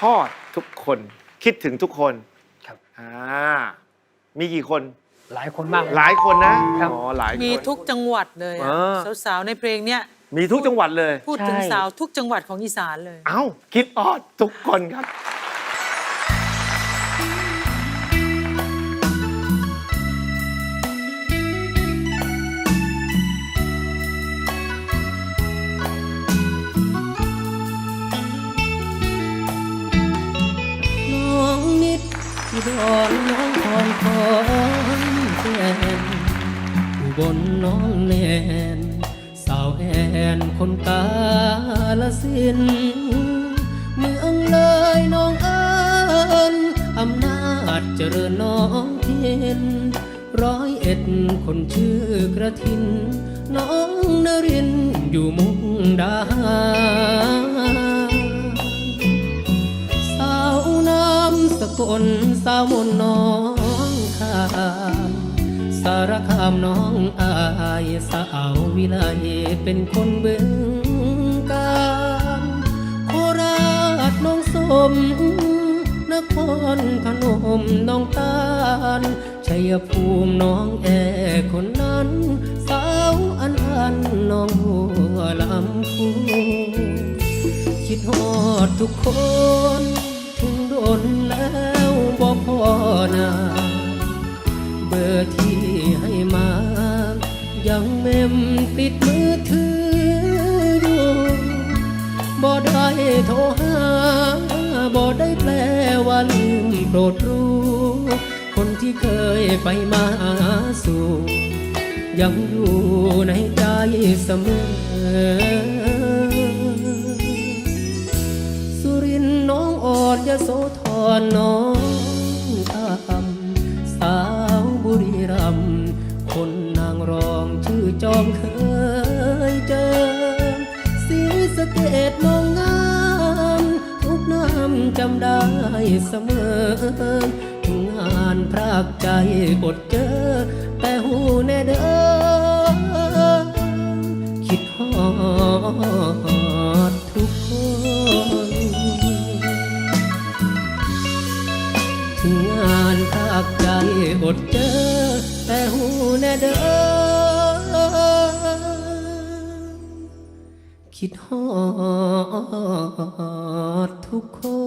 ทอดทุกคนคิดถึงทุกคนครับอ่ามีกี่คนหลายคนมากเลยหลายคนนะครับอ๋อหลายคน มีทุกจังหวัดเลยอะเออ สาวๆในเพลงเนี้ยมีทุกจังหวัดเลย พูดถึงใช่ สาวทุกจังหวัดของอีสานเลย เอ้าคิดออดทุกคนครับ ดอนน้องคอนคอนแฟนบนน้องแนนสาวแอนคนกาลสิน เมืองเลยน้องเอิญอำนาจเจริญน้องเทียนร้อยเอ็ดคนชื่อกระทิน น้องนรินอยู่มุกดาหารำสกลสาวมนต์น้องคาสารคามน้องอายสาววิไลเป็นคนเบึงกาฬโคราชน้องสมนครพนมน้องตาลชัยภูมิน้องแอคนนั้น สาวอันอันน้องหัวลำพูคิดฮอดทุกคนถึงโดนแล้ว นา เบอร์ที่ให้มา ยังเมมติดมือถืออยู่บ่ได้โทรหาบ่ได้แปลว่าลืมโปรดรู้ คนที่เคยไปมาสู่ ยังอยู่ในใจเสมอสุรินทร์น้องอ่อนยโสธรน้อง ทำสาวบุรีรัมคนนางรองชื่อจอมเคยเจอสีสะเกตน้องงามทุกน้ำจำได้เสมองานพรากใจอดเจอ แต่หูแน่เด้อคิดฮอ กอดเจอ แต่หูแน่เด้อคิดฮอดทุกคน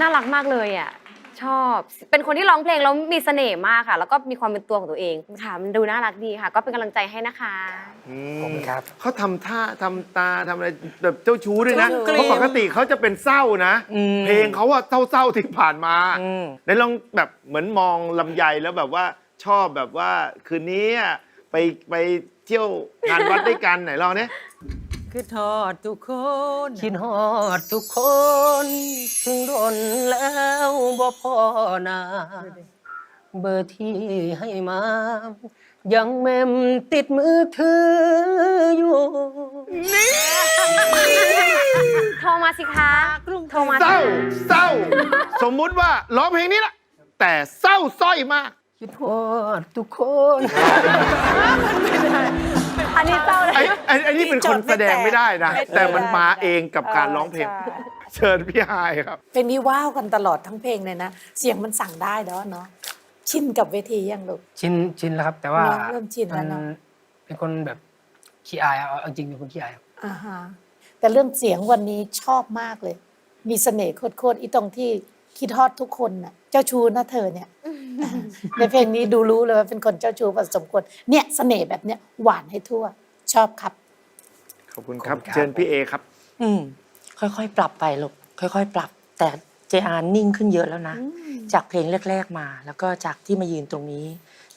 น่ารักมากเลยอะชอบ เป็นคนที่ร้องเพลงแล้วมีเสน่ห์มากค่ะ แล้วก็มีความเป็นตัวของตัวเองค่ะมันดูน่ารักดีค่ะ ก็เป็นกำลังใจให้นะคะอืมขอบคุณครับ เขาทำท่าทำตาทำอะไรแบบเจ้าชู้ด้วยนะ เจ้าชู้ เพราะปกติเขาจะเป็นเศร้านะ อืมเพลงเขาอะเศร้าๆที่ผ่านมาอืม ในลองแบบเหมือนมองลำไยแล้วแบบว่าชอบแบบว่าคืนนี้อะไปไปเที่ยวงานวัดด้วยกันไหนลองเนี่ย คือทอดทุกคนคิดฮอดทุกคนถึงโดนแล้วบ่พอหนาเบอร์ที่ให้มา ยังเมมติดมือถืออยู่โทรมาสิคะโทรมาเศร้าเศร้า สมมุติว่าร้องเพลงนี้ละแต่เศร้าสร้อยมากคิดฮอดทุกคน อันนี้เศร้าเลยไอ้ไอ้ไอ้นี่เป็นคนแสดงไม่ได้นะ แต่มันมาเองกับการร้องเพลง เชิญพี่ฮายครับเพลงนี้ว้าวกันตลอดทั้งเพลงเลยนะ เสียงมันสั่งได้แล้วเนาะชินกับเวทียังลูก ชินชินแล้วครับ แต่ว่าเนอะเริ่มชินแล้วเนอะ มัเป็นคนแบบขี้อายเอาเอาจริงเป็นคนขี้อายครับอ่าฮะแต่เรื่องเสียงวันนี้ชอบมากเลย มีเสน่ห์โคตรๆอีตรงที่คิดฮอดทุกคนน่ะ เจ้าชู้นะเธอเนี่ย ในเพลงนี้ดูรู้เลยว่าเป็นคนเจ้าชู้ผสมควรเนี่ยเสน่ห์แบบเนี้ยหวานให้ทั่ว ชอบครับ ขอบคุณครับ เชิญพี่เอครับ อืมค่อยๆ ปรับไปลูกค่อย ๆ ปรับ แต่เจอานิ่งขึ้นเยอะแล้วนะ จากเพลงแรก ๆมา แล้วก็จากที่มายืนตรงนี้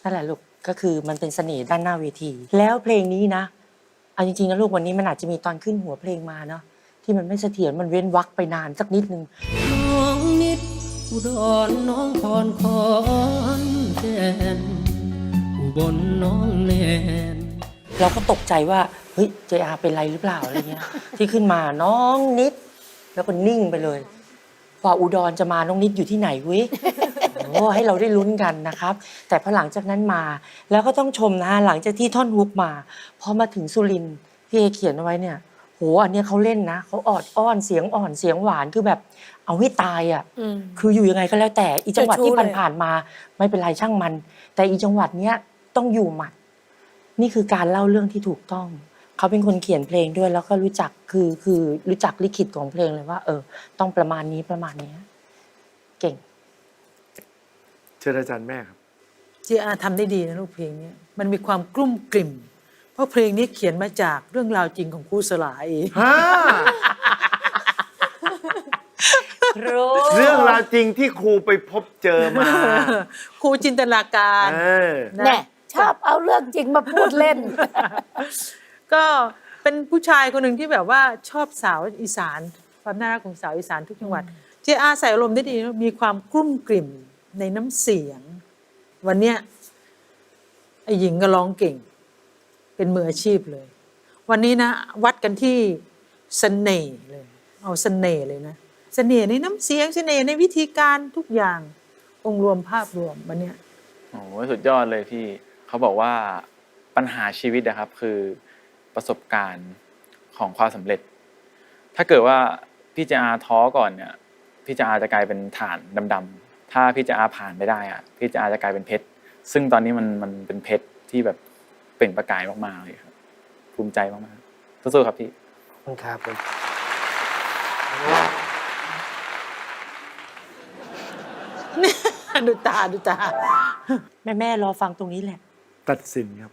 นั่นแหละลูกก็คือมันเป็นเสน่ห์ด้านหน้าเวที แล้วเพลงนี้นะเอาจริงๆนะลูกวันนี้มันอาจจะมีตอนขึ้นหัวเพลงมาเนาะที่มันไม่เสถียรมันเว้นวักไปนานสักนิดนึงน้ อุดรน้องพรคอนแก่นบนน้องแนนเราก็ตกใจว่าเฮ้ย JR เป็นไรหรือเปล่าอะไรเงี้ย ที่ขึ้นมาน้องนิด แล้วก็นิ่งไปเลยกว่าอุดรจะมาน้องนิดอยู่ที่ไหนเว้ยโอ้ให้เราได้ลุ้นกันนะครับ แต่พอหลังจากนั้นมาแล้วก็ต้องชมนะหลังจากที่ท่อนฮุกมาพอมาถึงสุรินทร์พี่เอเขียนเอาไว้เนี่ย โหอันเนี้ยเขาเล่นนะเขาออดอ้อนเสียงอ่อนเสียงหวานคือแบบ เอาให้ตายอะ อืม คืออยู่ยังไงก็แล้วแต่อีจังหวัดเจ้าชู้ที่เลย ผ่านๆมา ไม่เป็นไรช่างมัน แต่อีจังหวัดเนี้ยต้องอยู่หมัด นี่คือการเล่าเรื่องที่ถูกต้อง เขาเป็นคนเขียนเพลงด้วยแล้วก็รู้จักคือคือรู้จักลิขิตของเพลงเลยว่า เออ ต้องประมาณนี้ประมาณเนี้ยเก่ง เชิญอาจารย์แม่ครับจีอาทำได้ดีนะลูกเพลงเนี้ยมันมีความกลุ้มกลิ่มเพ ราะเพลงนี้เขียนมาจากเรื่องราวจริงของครูสลาเองฮะเรื่องราวจริงที่ครูไปพบเจอมา ครูจินตนาการเออนะแน่ชอบเอาเรื่องจริงมาพูดเล่น ก็เป็นผู้ชายคนหนึ่งที่แบบว่าชอบสาวอีสานความน่ารักของสาวอีสานทุกจังหวัดเจอาใส่อารมณ์ได้ดีนะมีความกลุ้มกลิ่มในน้ำเสียง วันเนี้ยไอ้หญิงก็ร้องเก่ง เป็นมืออาชีพเลย วันนี้นะวัดกันที่เสน่ห์เลย เอาเสน่ห์เลยนะเสน่ห์ในน้ำเสียงเสน่ห์ในวิธีการทุกอย่างองค์รวมภาพรวมวันเนี้ยโอ้โหสุดยอดเลยพี่เขาบอกว่าปัญหาชีวิตนะครับ คือประสบการณ์ของความสำเร็จ ถ้าเกิดว่าพี่จอาท้อก่อนเนี่ยพี่จอาจะกลายเป็นฐานดำๆถ้าพี่จอาผ่านไม่ได้อะพี่จอาจะกลายเป็นเพชรซึ่งตอนนี้มันมันเป็นเพชรที่แบบ เปล่งประกายมากๆเลยครับ ภูมิใจมากๆสู้ๆครับพี่ขอบคุณครับผมดูตาดูตา แม่แม่ๆรอฟังตรงนี้แหละ ตัดสินครับ